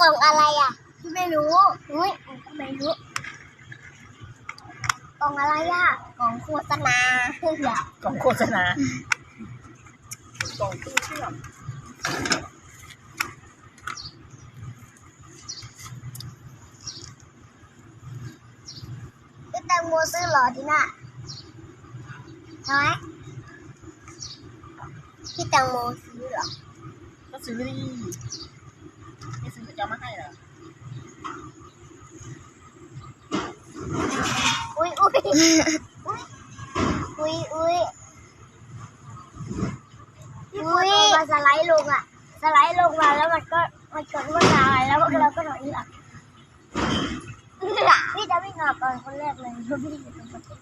กล่องอะไรอะไม่รู้อุ้ยไม่รู้ กล่องอะไรอะ กล่องโฆษณาเฮ้ยอะกล่องโฆษณากล่องตู้เชื่อมพี่แตงโมซื้อเหรอทีน่ะใช่ไหมพี่แตงโมซื้อเหรอก็ซื้อดิ ไม่ซื้อจะเอามาให้เหรออุ้ยอุ้ยอุ้ยอุ้ยอุ้ยมาสไลด์ลงอะ สไลด์ลงมาแล้วมันก็มันกดว่าตายแล้วเราก็นอนหลับพี่จะวิ่งออกก่อนคนแรกเลยเพราะพี่อยู่ตรงประตู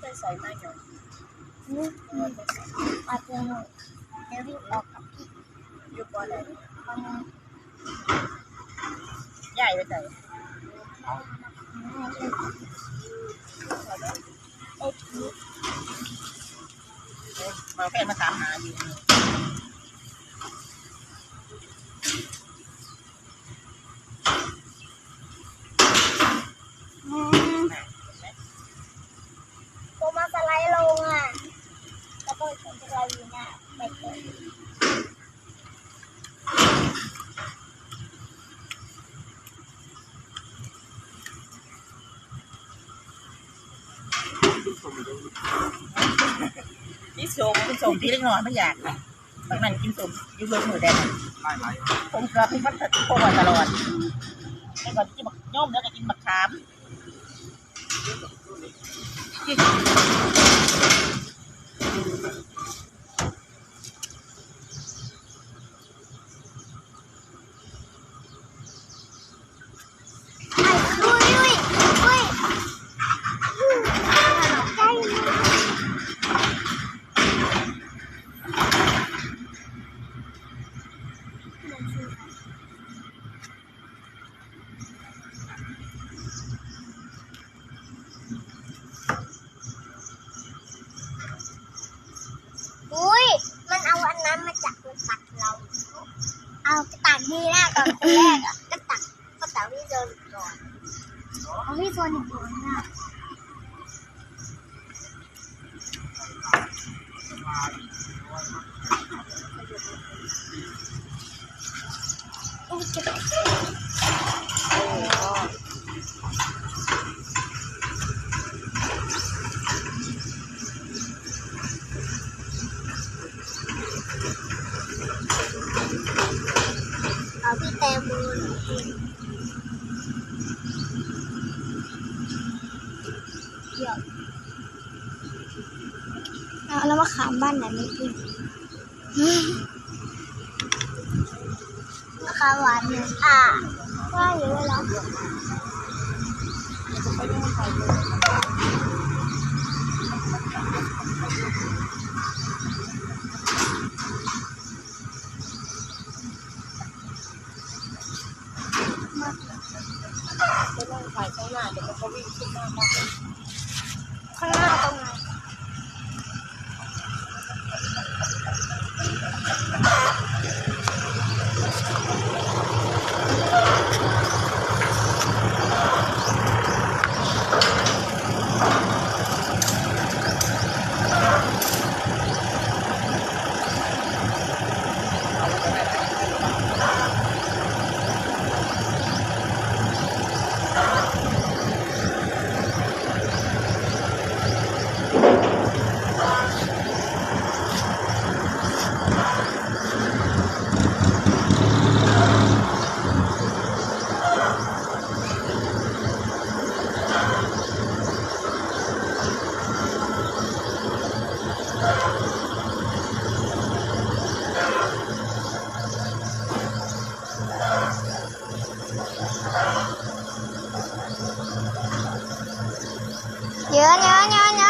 ได้ใส่ไหมเนาะนี่อาจจะหน่อยเดี๋ยววิ่งออกกับพี่ยุ บว่าอะไรคนใหญ่ไปใส่เอ็ดพีมาแฟนมาถามหาอยู่อืมมาสไลด์ลงอะแล้วก็ชนสไลด์อยู่หน้าไปเลย พี่สมพี่สมพี่เล็กน้อยไม่อยากบางนั้นกินสมอยุ่บิกมือแดงไล่ไล่ผมเกลือพี่พัดโคตรตลอดไอ้ก่อนกินบักย่อมแล้วก็กินบักขาม อุ้ยอุ้ยอุ้ยใกล้อุ้ย มันเอาอันนั้นมาจากคนตักเรา เอากระตักนี่แรกก่อนคนแรกอะก็ตักก็ตักพี่โซนก่อนเอาพี่โซนอีกก่อนนะอุ๊ย แล้วมาขามบ้านไหนไม่กินมะขามหวานเนี่ยอ่าว่าอยู่เลยเหรอ ไปนั่งขายข้างหน้าเดี๋ยวมันก็วิ่งขึ้นหน้าบ้าน ข้างหน้าตรงไหน เยอะเยอะเยอะเย